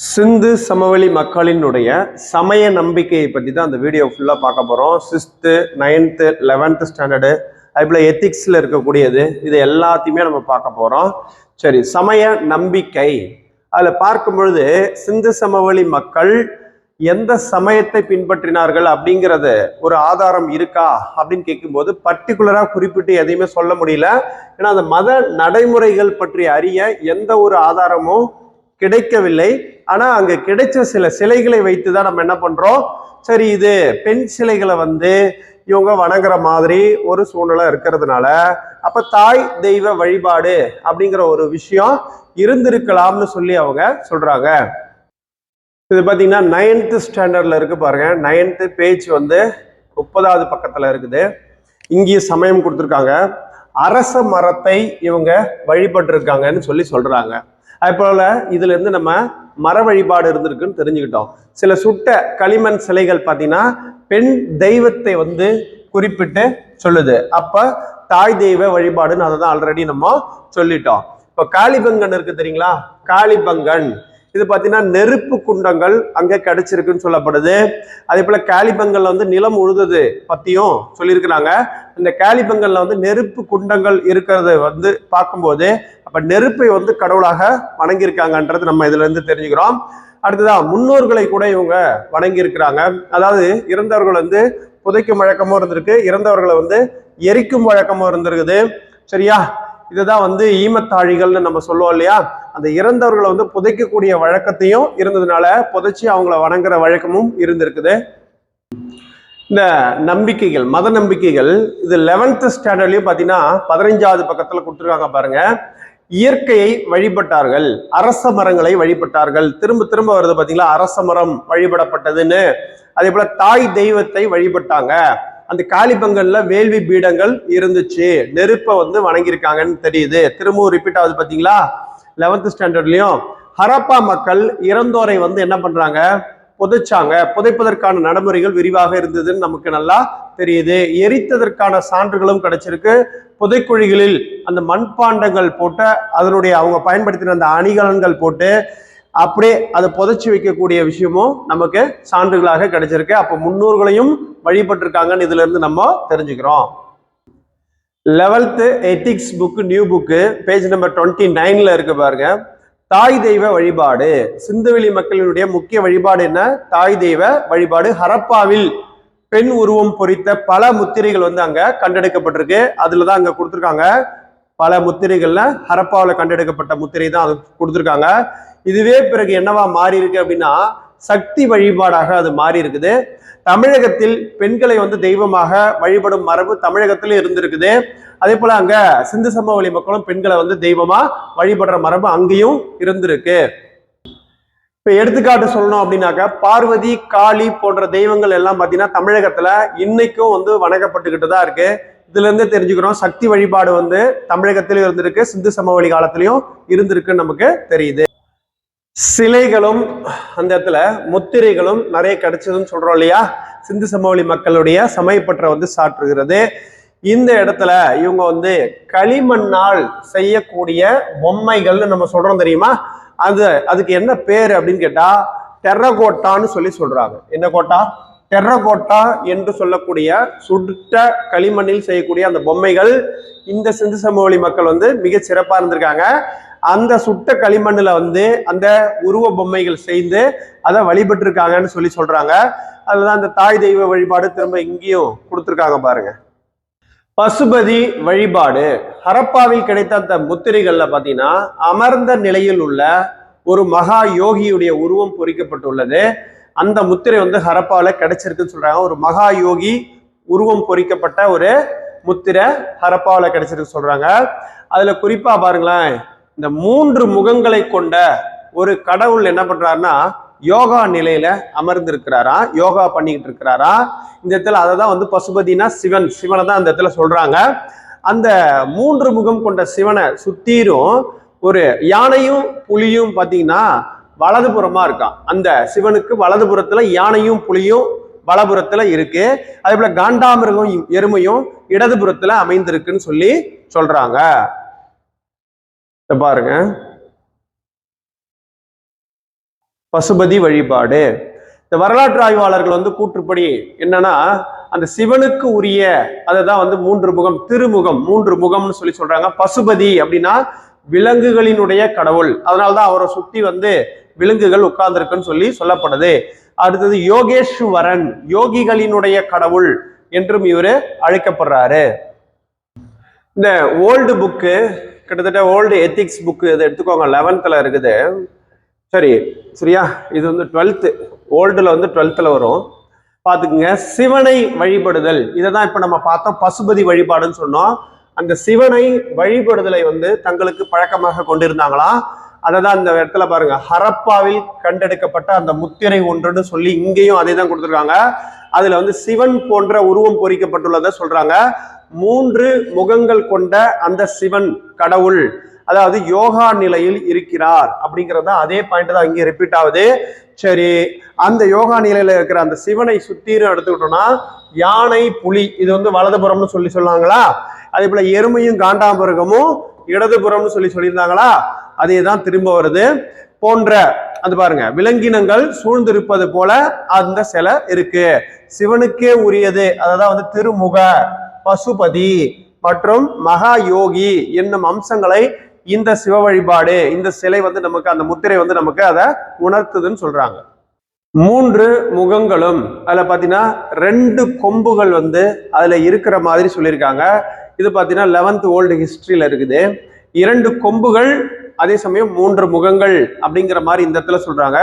சிந்து சமவெளி மக்களினுடைய சமய நம்பிக்கையை பற்றி தான் அந்த வீடியோ ஃபுல்லாக பார்க்க போகிறோம் சிக்ஸ்த்து நைன்த்து லெவன்த்து ஸ்டாண்டர்டு அதுபோல் எத்திக்ஸில் இருக்கக்கூடியது இது எல்லாத்தையுமே நம்ம பார்க்க போகிறோம் சரி சமய நம்பிக்கை. அதில் பார்க்கும் பொழுது சிந்து சமவெளி மக்கள் எந்த சமயத்தை பின்பற்றினார்கள் அப்படிங்கிறது ஒரு ஆதாரம் இருக்கா அப்படின்னு கேட்கும்போது பர்டிகுலராக குறிப்பிட்டு எதையுமே சொல்ல முடியல. ஏன்னா அந்த மத நடைமுறைகள் பற்றி அறிய எந்த ஒரு ஆதாரமும் கிடைக்கவில்லை. ஆனா அங்க கிடைச்ச சில சிலைகளை வைத்து தான் நம்ம என்ன பண்றோம்? சரி இது பெண் சிலைகளை வந்து இவங்க வணங்குற மாதிரி ஒரு சூழ்நிலை இருக்கிறதுனால அப்ப தாய் தெய்வ வழிபாடு அப்படிங்கிற ஒரு விஷயம் இருந்திருக்கலாம்னு சொல்லி அவங்க சொல்றாங்க. இது பார்த்தீங்கன்னா நைன்த்து ஸ்டாண்டர்ட்ல இருக்கு பாருங்க. நைன்த்து பேஜ் வந்து முப்பதாவது பக்கத்துல இருக்குது. இங்கேயும் சமயம் கொடுத்துருக்காங்க. அரச மரத்தை இவங்க வழிபட்டிருக்காங்கன்னு சொல்லி சொல்றாங்க. அது போல இதுல இருந்து நம்ம மர வழிபாடு இருந்திருக்குன்னு தெரிஞ்சுக்கிட்டோம். சில சுட்ட களிமண் சிலைகள் பார்த்தீங்கன்னா பெண் தெய்வத்தை வந்து குறிப்பிட்டு சொல்லுது. அப்ப தாய் தெய்வ வழிபாடுன்னு அதை தான் ஆல்ரெடி நம்ம சொல்லிட்டோம். இப்போ காளிபங்கன் இருக்கு தெரியுங்களா? காளிபங்கன். இது பார்த்தீங்கன்னா நெருப்பு குண்டங்கள் அங்கே கிடைச்சிருக்குன்னு சொல்லப்படுது. அதே போல காளிபங்கல்ல வந்து நிலம் உழுதது பத்தியும் சொல்லியிருக்கிறாங்க. இந்த காளிபங்கல்ல வந்து நெருப்பு குண்டங்கள் இருக்கிறத வந்து பார்க்கும்போது அப்ப நெருப்பை வந்து கடவுளாக வணங்கியிருக்காங்கன்றது நம்ம இதுல இருந்து தெரிஞ்சுக்கிறோம். அடுத்ததான் முன்னோர்களை கூட இவங்க வணங்கி இருக்கிறாங்க அதாவது இறந்தவர்கள் வந்து புதைக்கும் வழக்கமும் இருந்திருக்கு இறந்தவர்களை வந்து எரிக்கும் வழக்கமும் இருந்திருக்குது. சரியா? இதுதான் வந்து ஈமத்தாழிகள்னு நம்ம சொல்லுவோம் இல்லையா? அந்த இறந்தவர்களை வந்து புதைக்கக்கூடிய வழக்கத்தையும் இருந்ததுனால புதைச்சி அவங்கள வணங்குற வழக்கமும் இருந்திருக்குது. இந்த நம்பிக்கைகள் மத நம்பிக்கைகள் இது லெவன்த் ஸ்டாண்டர்ட்லயும் பார்த்தீங்கன்னா பதினஞ்சாவது பக்கத்தில் கொடுத்துருக்காங்க பாருங்க. இயற்கையை வழிபட்டார்கள் அரச மரங்களை வழிபட்டார்கள். திரும்ப திரும்ப வருது பார்த்தீங்களா அரச மரம் வழிபடப்பட்டதுன்னு. அதே போல தாய் தெய்வத்தை வழிபட்டாங்க. அந்த காலிபங்கல்ல வேள்வி பீடங்கள் இருந்துச்சு. நெருப்பை வந்து வணங்கியிருக்காங்கன்னு தெரியுது. திரும்பவும் ரிப்பீட் ஆகுது பார்த்தீங்களா லெவன்த் ஸ்டாண்டர்ட்லயும் ஹரப்பா மக்கள் இறந்தோரை வந்து என்ன பண்றாங்க? புதைச்சாங்க. புதைப்பதற்கான நடைமுறைகள் விரிவாக இருந்ததுன்னு நமக்கு நல்லா தெரியுது. எரித்ததற்கான சான்றுகளும் கிடைச்சிருக்கு. புதைக்குழிகளில் அந்த மண்பாண்டங்கள் போட்டு அதனுடைய அவங்க பயன்படுத்தின அந்த அணிகலன்கள் போட்டு அப்படியே அதை புதைச்சி வைக்கக்கூடிய விஷயமும் நமக்கு சான்றுகளாக கிடைச்சிருக்கு. அப்போ முன்னோர்களையும் வழிபட்டிருக்காங்கன்னு இதுல இருந்து நம்ம தெரிஞ்சுக்கிறோம். Eleventh ethics book new book page number twenty நைன்ல இருக்கு பாருங்க. தாய் தெய்வ வழிபாடு. சிந்துவெளி மக்களினுடைய முக்கிய வழிபாடு என்ன? தாய் தெய்வ வழிபாடு. ஹரப்பாவில் பெண் உருவம் பொறித்த பல முத்திரைகள் வந்து அங்க கண்டெடுக்கப்பட்டிருக்கு. அதுல தான் அங்க கொடுத்துருக்காங்க. பல முத்திரைகள்ல ஹரப்பாவில் கண்டெடுக்கப்பட்ட முத்திரை தான் அது கொடுத்துருக்காங்க. இதுவே பிறகு என்னவா மாறி இருக்கு அப்படின்னா சக்தி வழிபாடாக அது மாறி இருக்குது தமிழகத்தில் பெண்களை வந்து தெய்வமாக வழிபடும் மரபு தமிழகத்தில் இருந்திருக்குது. அதே போல அங்க சிந்து சமவெளி மக்களும் பெண்களை வந்து தெய்வமா வழிபடுற மரபு அங்கேயும் இருந்திருக்கு. இப்ப எடுத்துக்காட்டு சொல்லணும் அப்படின்னாக்க பார்வதி காளி போன்ற தெய்வங்கள் எல்லாம் பாத்தீங்கன்னா தமிழகத்துல இன்னைக்கும் வந்து வணங்கப்பட்டுக்கிட்டு தான் இருக்கு. இதுல இருந்து தெரிஞ்சுக்கிறோம் சக்தி வழிபாடு வந்து தமிழகத்திலும் இருந்திருக்கு சிந்து சமவெளி காலத்திலயும் இருந்திருக்குன்னு நமக்கு தெரியுது. சிலைகளும் அந்த இடத்துல முத்திரைகளும் நிறைய கிடைச்சதுன்னு சொல்றோம் இல்லையா? சிந்து சமவெளி மக்களுடைய சமயப்பற்ற வந்து சாற்றுகிறது. இந்த இடத்துல இவங்க வந்து களிமண்ணால் செய்யக்கூடிய பொம்மைகள்னு நம்ம சொல்றோம் தெரியுமா? அது அதுக்கு என்ன பேர் அப்படின்னு கேட்டா டெர்ரகோட்டான்னு சொல்லி சொல்றாங்க. என்ன கோட்டா? டெர்ரகோட்டா என்று சொல்லக்கூடிய சுட்ட களிமண்ணில் செய்யக்கூடிய அந்த பொம்மைகள் இந்த சிந்து சமவெளி மக்கள் வந்து மிக சிறப்பா இருந்திருக்காங்க. அந்த சுட்ட களிமண்ணில் வந்து அந்த உருவ பொம்மைகள் செய்து அதை வழிபட்டிருக்காங்கன்னு சொல்லி சொல்கிறாங்க அதுதான் அந்த தாய் தெய்வ வழிபாடு திரும்ப இங்கேயும் கொடுத்துருக்காங்க பாருங்க. பசுபதி வழிபாடு. ஹரப்பாவில் கிடைத்த அந்த முத்திரைகளில் பார்த்தீங்கன்னா அமர்ந்த நிலையில் உள்ள ஒரு மகா யோகியுடைய உருவம் பொறிக்கப்பட்டுள்ளது. அந்த முத்திரை வந்து ஹரப்பாவில் கிடைச்சிருக்குன்னு சொல்கிறாங்க ஒரு மகா யோகி உருவம் பொறிக்கப்பட்ட ஒரு முத்திரை ஹரப்பாவில் கிடைச்சிருக்கு சொல்கிறாங்க அதில் குறிப்பாக பாருங்களேன். இந்த மூன்று முகங்களை கொண்ட ஒரு கடவுள் என்ன பண்றாருன்னா யோகா நிலையில அமர்ந்திருக்கிறாரா? யோகா பண்ணிக்கிட்டு இருக்கிறாரா? இந்த இடத்துல அதை தான் வந்து பசுபதினா சிவன். சிவனை தான் அந்த இடத்துல சொல்றாங்க. அந்த மூன்று முகம் கொண்ட சிவனை சுத்தீரும் ஒரு யானையும் புலியும் பார்த்தீங்கன்னா வலதுபுறமா இருக்கான். அந்த சிவனுக்கு வலதுபுறத்துல யானையும் புலியும் வலபுறத்துல இருக்கு. அதே போல காண்டாமிருகம் எருமையும் இடதுபுறத்துல அமைந்திருக்குன்னு சொல்லி சொல்றாங்க. பாருங்க. பசுபதி வழிபாடு. இந்த வரலாற்று ஆய்வாளர்கள் வந்து கூற்றுப்படி என்னன்னா அந்த சிவனுக்கு உரிய அதை தான் வந்து மூன்று முகம் திருமுகம் மூன்று முகம்னு சொல்லி சொல்றாங்க. பசுபதி அப்படின்னா விலங்குகளினுடைய கடவுள். அதனால்தான் அவரை சுத்தி வந்து விலங்குகள் உட்கார்ந்துருக்குன்னு சொல்லி சொல்லப்படுது. அடுத்தது யோகேஸ்வரன் யோகிகளினுடைய கடவுள் என்றும் இவர் அழைக்கப்படுறாரு. இந்த ஓல்டு புக்கு கிட்டத்தட்ட ஓல்டு எத்திக்ஸ் புக்கு இதை எடுத்துக்கோங்க. லெவன்த்தில் இருக்குது. சரி சரியா? இது வந்து டுவெல்த்து ஓல்டில் வந்து டுவெல்த்தில் வரும். பார்த்துக்குங்க. சிவனை வழிபடுதல். இதை தான் இப்போ நம்ம பார்த்தோம். பசுபதி வழிபாடுன்னு சொன்னோம். அந்த சிவனை வழிபடுதலை வந்து தங்களுக்கு பழக்கமாக கொண்டிருந்தாங்களாம் அதை தான் இந்த இடத்துல பாருங்க. ஹரப்பாவில் கண்டெடுக்கப்பட்ட அந்த முத்திரை ஒன்றுன்னு சொல்லி இங்கேயும் அதே தான் கொடுத்துருக்காங்க. அதுல வந்து சிவன் போன்ற உருவம் பொறிக்கப்பட்டுள்ளதை சொல்றாங்க. மூன்று முகங்கள் கொண்ட அந்த சிவன் கடவுள் அதாவது யோகா நிலையில் இருக்கிறார் அப்படிங்கிறது தான் அதே பாயிண்ட் தான் இங்கே ரிப்பீட் ஆகுது. சரி அந்த யோகா நிலையில இருக்கிற அந்த சிவனை சுத்தீரும் எடுத்துக்கிட்டோம்னா யானை புலி இது வந்து வலதுபுறம்னு சொல்லி சொன்னாங்களா? அதே போல எருமையும் காண்டாமிருகமும் இடதுபுறம்னு சொல்லி சொல்லியிருந்தாங்களா? அதே தான் திரும்ப வருது. போன்ற அது பாருங்க விலங்கினங்கள் சூழ்ந்திருப்பது போல அந்த சிலை இருக்கு. சிவனுக்கே உரியது அதான் வந்து திருமுக. பசுபதி மற்றும் மகா யோகி என்னும் அம்சங்களை இந்த சிவ வழிபாடு இந்த சிலை வந்து நமக்கு அந்த முத்திரை வந்து நமக்கு அதை உணர்த்துதுன்னு சொல்றாங்க. மூன்று முகங்களும் அதுல பாத்தீங்கன்னா ரெண்டு கொம்புகள் வந்து அதுல இருக்கிற மாதிரி சொல்லியிருக்காங்க. இது பாத்தீங்கன்னா லெவன்த் ஓல்டு ஹிஸ்டரியில இருக்குது. இரண்டு கொம்புகள் அதே சமயம் மூன்று முகங்கள் அப்படிங்கிற மாதிரி இந்த இடத்துல சொல்றாங்க.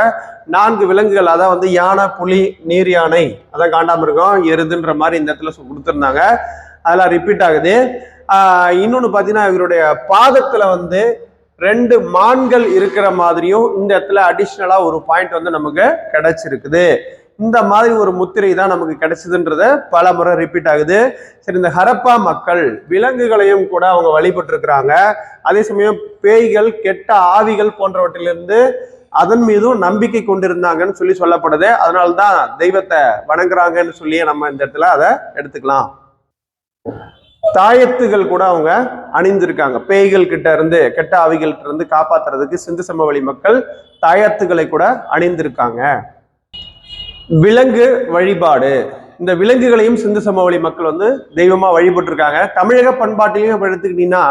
நான்கு விலங்குகள் அதான் வந்து யானை புலி நீர் யானை அதான் காண்டாமிருகம் எருதுன்ற மாதிரி இந்த இடத்துல கொடுத்துருந்தாங்க. அதெல்லாம் ரிப்பீட் ஆகுது. இன்னொன்று பார்த்தீங்கன்னா இவருடைய பாதத்தில் வந்து ரெண்டு மான்கள் இருக்கிற மாதிரியும் இந்த இடத்துல அடிஷ்னலாக ஒரு பாயிண்ட் வந்து நமக்கு கிடைச்சிருக்குது. இந்த மாதிரி ஒரு முத்திரை தான் நமக்கு கிடைச்சதுன்றத பல முறை ரிப்பீட் ஆகுது. சரி இந்த ஹரப்பா மக்கள் விலங்குகளையும் கூட அவங்க வழிபட்டுருக்குறாங்க. அதே சமயம் பேய்கள் கெட்ட ஆவிகள் போன்றவற்றிலிருந்து அதன் மீதும் நம்பிக்கை கொண்டிருந்தாங்கன்னு சொல்லி சொல்லப்படுது. அதனால்தான் தெய்வத்தை வணங்குறாங்கன்னு சொல்லி நம்ம இந்த இடத்துல அதை எடுத்துக்கலாம். தாயத்துகள் கூட அவங்க அணிந்திருக்காங்க. பேய்கள் கிட்ட இருந்து கெட்ட ஆவிகள்கிட்ட இருந்து காப்பாத்துறதுக்கு சிந்து சமவெளி மக்கள் தாயத்துகளை கூட அணிந்திருக்காங்க. விலங்கு வழிபாடு. இந்த விலங்குகளையும் சிந்து சமவெளி மக்கள் வந்து தெய்வமா வழிபட்டிருக்காங்க. தமிழக பண்பாட்டிலையும் இப்ப எடுத்துக்கிட்டீங்கன்னா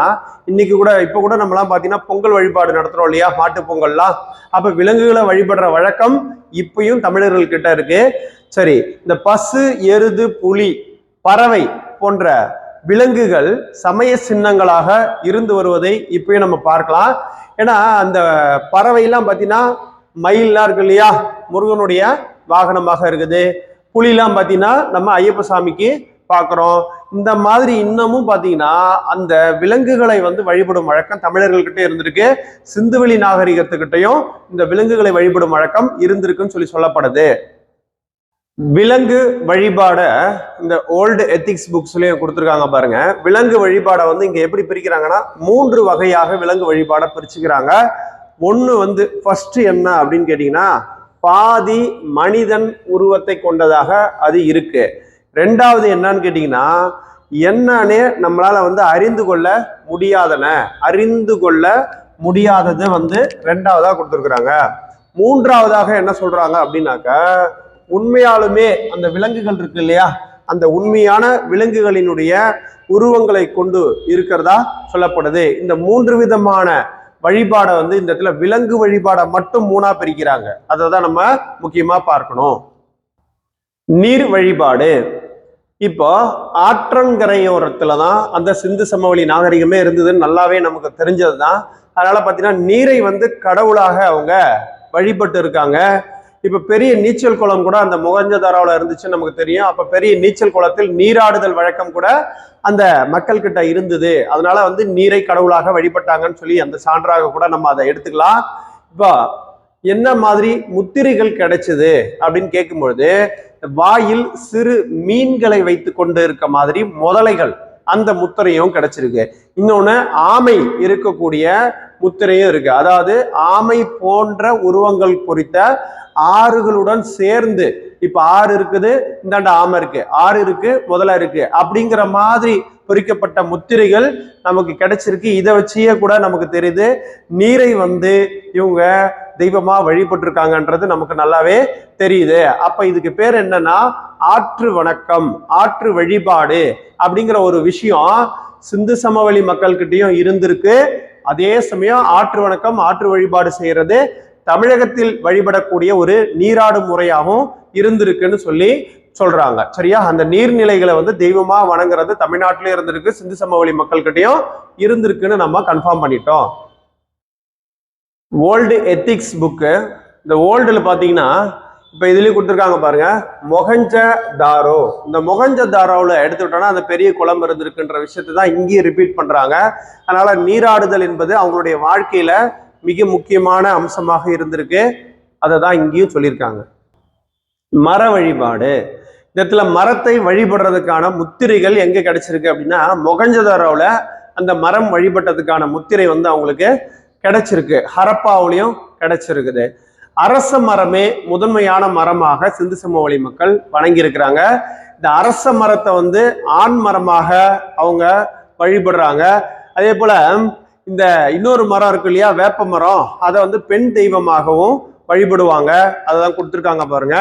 இன்னைக்கு கூட இப்ப கூட நம்மலாம் பாத்தீங்கன்னா பொங்கல் வழிபாடு நடத்துறோம் இல்லையா? மாட்டு பொங்கல்லாம். அப்ப விலங்குகளை வழிபடுற வழக்கம் இப்பயும் தமிழர்கள் கிட்ட இருக்கு. சரி இந்த பசு எருது புலி பறவை போன்ற விலங்குகள் சமய சின்னங்களாக இருந்து வருவதை இப்பயும் நம்ம பார்க்கலாம். ஏன்னா அந்த பறவைலாம் பார்த்தீங்கன்னா மயில்லாம் இருக்கு இல்லையா? முருகனுடைய வாகனமாக இருக்குது. புலிலாம் பார்த்தீங்கன்னா நம்ம ஐயப்ப சாமிக்கு பார்க்குறோம் இந்த மாதிரி இன்னமும் பார்த்தீங்கன்னா அந்த விலங்குகளை வந்து வழிபடும் வழக்கம் தமிழர்கள்கிட்ட இருந்திருக்கு. சிந்துவெளி நாகரிகத்துக்கிட்டையும் இந்த விலங்குகளை வழிபடும் வழக்கம் இருந்திருக்குன்னு சொல்லி சொல்லப்படுது. விலங்கு வழிபாட இந்த ஓல்டு எத்திக்ஸ் புக்ஸ்லயும் கொடுத்துருக்காங்க பாருங்க. விலங்கு வழிபாடை வந்து இங்க எப்படி பிரிக்கிறாங்கன்னா மூன்று வகையாக விலங்கு வழிபாடை பிரிச்சுக்கிறாங்க. ஒன்று வந்து ஃபர்ஸ்ட் என்ன அப்படின்னு கேட்டீங்கன்னா பாதி மனிதன் உருவத்தை கொண்டதாக அது இருக்கு. ரெண்டாவது என்னன்னு கேட்டீங்கன்னா என்னன்னே நம்மளால வந்து அறிந்து கொள்ள முடியாதன அறிந்து கொள்ள முடியாதது வந்து ரெண்டாவதா கொடுத்துருக்குறாங்க. மூன்றாவதாக என்ன சொல்றாங்க அப்படின்னாக்க உண்மையாலுமே அந்த விலங்குகள் இருக்கு இல்லையா? அந்த உண்மையான விலங்குகளினுடைய உருவங்களை கொண்டு இருக்கிறதா சொல்லப்படுது. இந்த மூன்று விதமான வழிபாடை வந்து இந்த இடத்துல விலங்கு வழிபாடை மட்டும் மூணா பிரிக்கிறாங்க. அதை தான் நம்ம முக்கியமா பார்க்கணும். நீர் வழிபாடு. இப்போ ஆற்றங்கரையோரத்துல தான் அந்த சிந்து சமவெளி நாகரிகமே இருந்ததுன்னு நல்லாவே நமக்கு தெரிஞ்சது தான் அதனால பார்த்தீங்கன்னா நீரை வந்து கடவுளாக அவங்க வழிபட்டு இருக்காங்க. இப்ப பெரிய நீச்சல் குளம் கூட அந்த முகஞ்சதாராவில் இருந்துச்சுன்னு நமக்கு தெரியும். அப்ப பெரிய நீச்சல் குளத்தில் நீராடுதல் வழக்கம் கூட அந்த மக்கள் கிட்ட இருந்தது. அதனால வந்து நீரை கடவுளாக வழிபட்டாங்கன்னு சொல்லி அந்த சான்றாக கூட நம்ம அதை எடுத்துக்கலாம். இப்போ என்ன மாதிரி முத்திரைகள் கிடைச்சது அப்படின்னு கேட்கும்பொழுது வாயில் சிறு மீன்களை வைத்து கொண்டு இருக்க மாதிரி முதலைகள் அந்த முத்திரையும் கிடைச்சிருக்கு. இன்னொன்னு ஆமை இருக்கக்கூடிய முத்திரையும் இருக்கு. அதாவது ஆமை போன்ற உருவங்கள் குறித்த ஆறுகளுடன் சேர்ந்து இப்ப ஆறு இருக்குது இந்தாண்ட ஆமை இருக்கு. ஆறு இருக்கு முதல்ல இருக்கு. அப்படிங்கிற மாதிரி பொறிக்கப்பட்ட முத்திரைகள் நமக்கு கிடைச்சிருக்கு. இதை வச்சியே கூட நமக்கு தெரியுது நீரை வந்து இவங்க தெய்வமா வழிபட்டிருக்காங்கன்றது நமக்கு நல்லாவே தெரியுது. அப்ப இதுக்கு பேர் என்னன்னா ஆற்று வணக்கம் ஆற்று வழிபாடு அப்படிங்கிற ஒரு விஷயம் சிந்து சமவெளி மக்கள்கிட்டயும் இருந்திருக்கு. அதே சமயம் ஆற்று வணக்கம் ஆற்று வழிபாடு செய்யறது தமிழகத்தில் வழிபடக்கூடிய ஒரு நீராடு முறையாகவும் இருந்திருக்குன்னு சொல்லி சொல்றாங்க. சரியா? அந்த நீர்நிலைகளை வந்து தெய்வமா வணங்குறது தமிழ்நாட்டிலே இருந்திருக்கு சிந்து சமவெளி மக்கள்கிட்டயும் இருந்திருக்குன்னு நம்ம கன்ஃபார்ம் பண்ணிட்டோம். ஓல்டு எத்திக்ஸ் புக்கு இந்த ஓல்டில் பார்த்தீங்கன்னா இப்போ இதுலேயும் கொடுத்துருக்காங்க பாருங்க. மொகஞ்ச தாரோ. இந்த மொகஞ்ச தாரோவில் எடுத்துக்கிட்டோன்னா அந்த பெரிய குளம் இருந்திருக்குன்ற விஷயத்தை தான் இங்கேயும் ரிப்பீட் பண்ணுறாங்க அதனால நீராடுதல் என்பது அவங்களுடைய வாழ்க்கையில மிக முக்கியமான அம்சமாக இருந்திருக்கு. அதை தான் இங்கேயும் சொல்லியிருக்காங்க. மர வழிபாடு. இந்த இடத்துல மரத்தை வழிபடுறதுக்கான முத்திரைகள் எங்க கிடைச்சிருக்கு அப்படின்னா மொகஞ்சதாரோவில் அந்த மரம் வழிபட்டதுக்கான முத்திரை வந்து அவங்களுக்கு கிடைச்சிருக்கு. ஹரப்பாவிலையும் கிடைச்சிருக்குது. அரச மரமே முதன்மையான மரமாக சிந்து சமவெளி மக்கள் வணங்கியிருக்கிறாங்க. இந்த அரச மரத்தை வந்து ஆண் மரமாக அவங்க வழிபடுறாங்க. அதே போல இந்த இன்னொரு மரம் இருக்கு இல்லையா வேப்ப மரம் அதை வந்து பெண் தெய்வமாகவும் வழிபடுவாங்க. அததான் கொடுத்துருக்காங்க பாருங்க.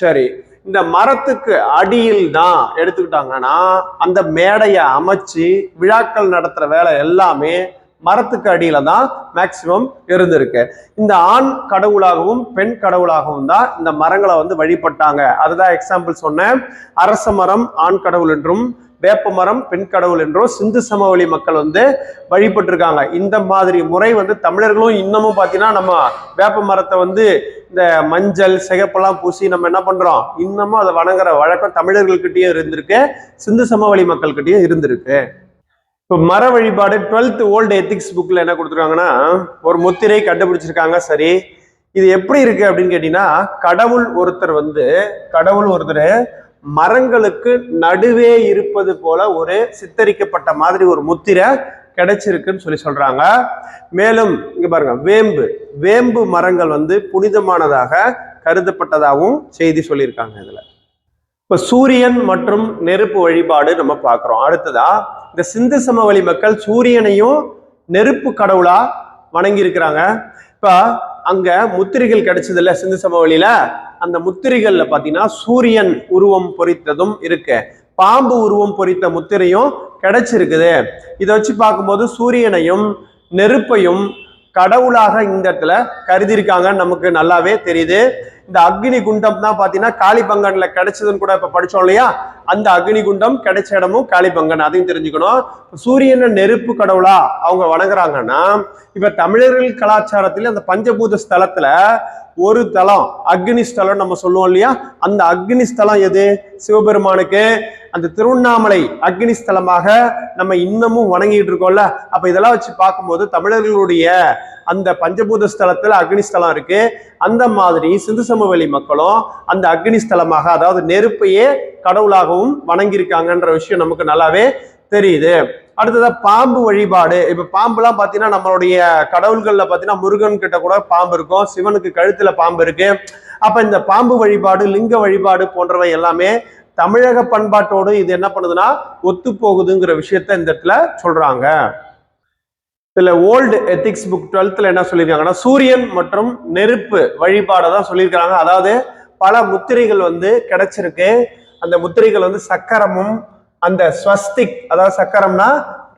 சரி இந்த மரத்துக்கு அடியில் தான் எடுத்துக்கிட்டாங்கன்னா அந்த மேடையை அமைச்சு விழாக்கள் நடத்துற வேலை எல்லாமே மரத்துக்கு அடியில தான் மேக்சிமம் இருந்திருக்கு. இந்த ஆண் கடவுளாகவும் பெண் கடவுளாகவும் தான் இந்த மரங்களை வந்து வழிபட்டாங்க. அதுதான் எக்ஸாம்பிள் சொன்னேன். அரச மரம் ஆண் கடவுள் என்றும் வேப்ப மரம் பெண் கடவுள் என்றும் சிந்து சமவெளி மக்கள் வந்து வழிபட்டிருக்காங்க. இந்த மாதிரி முறை வந்து தமிழர்களும் இன்னமும் பார்த்தீங்கன்னா நம்ம வேப்ப மரத்தை வந்து இந்த மஞ்சள் சிகப்பெல்லாம் பூசி நம்ம என்ன பண்றோம்? இன்னமும் அதை வணங்குற வழக்கம் தமிழர்கள்கிட்டயும் இருந்திருக்கு. சிந்து சமவெளி மக்கள்கிட்டயும் இருந்திருக்கு. இப்போ மர வழிபாடு டுவெல்த் ஓல்டு எத்திக்ஸ் புக்கில் என்ன கொடுத்துருக்காங்கன்னா ஒரு முத்திரை கண்டுபிடிச்சிருக்காங்க சரி. இது எப்படி இருக்கு அப்படின்னு கேட்டீங்கன்னா கடவுள் ஒருத்தர் வந்து கடவுள் ஒருத்தர் மரங்களுக்கு நடுவே இருப்பது போல ஒரு சித்தரிக்கப்பட்ட மாதிரி ஒரு முத்திரை கிடைச்சிருக்குன்னு சொல்லி சொல்றாங்க. மேலும் இங்க பாருங்க வேம்பு. வேம்பு மரங்கள் வந்து புனிதமானதாக கருதப்பட்டதாகவும் செய்தி சொல்லியிருக்காங்க இதுல. இப்ப சூரியன் மற்றும் நெருப்பு வழிபாடு நம்ம பார்க்கிறோம். அடுத்ததா இந்த சிந்து சமவெளி மக்கள் சூரியனையும் நெருப்பு கடவுளா வணங்கி இருக்கிறாங்க இப்ப அங்க முத்திரைகள் கிடைச்சது இல்ல சிந்து சமவெளியில. அந்த முத்திரைகள்ல பாத்தீங்கன்னா சூரியன் உருவம் பொறித்ததும் இருக்கு. பாம்பு உருவம் பொறித்த முத்திரையும் கிடைச்சிருக்குது. இதை வச்சு பார்க்கும்போது சூரியனையும் நெருப்பையும் கடவுளாக இந்த இடத்துல கருதியிருக்காங்க நமக்கு நல்லாவே தெரியுது. இந்த அக்னி குண்டம் தான் பாத்தீங்கன்னா காளிபங்கன்ல கிடைச்சதுன்னு கூட இப்ப படிச்சோம் இல்லையா? அந்த அக்னி குண்டம் கிடைச்ச இடமும் காளிபங்கன் அதையும் தெரிஞ்சுக்கணும். சூரியனை நெருப்பு கடவுளா அவங்க வணங்குறாங்கன்னா இப்ப தமிழர்கள் கலாச்சாரத்துல அந்த பஞ்சபூத ஸ்தலத்துல ஒரு தலம் அக்னி ஸ்தலம் நம்ம சொல்லுவோம் இல்லையா? அந்த அக்னி ஸ்தலம் எது? சிவபெருமானுக்கு. அந்த திருவண்ணாமலை அக்னி ஸ்தலமாக நம்ம இன்னமும் வணங்கிட்டு இருக்கோம்ல. அப்ப இதெல்லாம் வச்சு பார்க்கும்போது தமிழர்களுடைய அந்த பஞ்சபூத ஸ்தலத்துல அக்னி ஸ்தலம் இருக்கு. அந்த மாதிரி சிந்து சமவெளி மக்களும் அந்த அக்னி ஸ்தலமாக அதாவது நெருப்பையே கடவுளாகவும் வணங்கியிருக்காங்கன்ற விஷயம் நமக்கு நல்லாவே தெரியுது. அடுத்ததா பாம்பு வழிபாடு. இப்ப பாம்புலாம் பாத்தீங்கன்னா நம்மளுடைய கடவுள்கள்ல பாத்தீங்கன்னா முருகன் கிட்ட கூட பாம்பு இருக்கும். சிவனுக்கு கழுத்துல பாம்பு இருக்கு. அப்ப இந்த பாம்பு வழிபாடு லிங்க வழிபாடு போன்றவை எல்லாமே தமிழக பண்பாட்டோடு இது என்ன பண்ணுதுன்னா ஒத்து போகுதுங்கிற விஷயத்த இந்த இடத்துல சொல்றாங்க. இதுல ஓல்டு எத்திக்ஸ் புக் டுவெல்த்ல என்ன சொல்லியிருக்காங்கன்னா சூரியன் மற்றும் நெருப்பு வழிபாடை தான் சொல்லியிருக்காங்க அதாவது பல முத்திரைகள் வந்து கிடைச்சிருக்கு. அந்த முத்திரைகள் வந்து சக்கரமும் அந்த ஸ்வஸ்திக் அதாவது சக்கரம்னா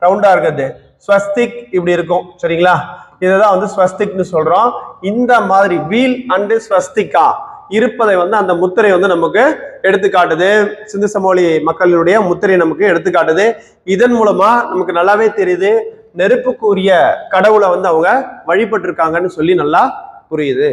ரவுண்டா இருக்கிறது. ஸ்வஸ்திக் இப்படி இருக்கும். சரிங்களா? இதுதான் வந்து ஸ்வஸ்திக்னு சொல்றோம். இந்த மாதிரி வீல் அண்டு ஸ்வஸ்திகா இருப்பதை வந்து அந்த முத்திரை வந்து நமக்கு எடுத்துக்காட்டுது சிந்து சமோலி மக்களினுடைய முத்திரை நமக்கு எடுத்துக்காட்டுது இதன் மூலமா நமக்கு நல்லாவே தெரியுது. நெருப்புக்குரிய கடவுளை வந்து அவங்க வழிபட்டிருக்காங்கன்னு சொல்லி நல்லா புரியுது.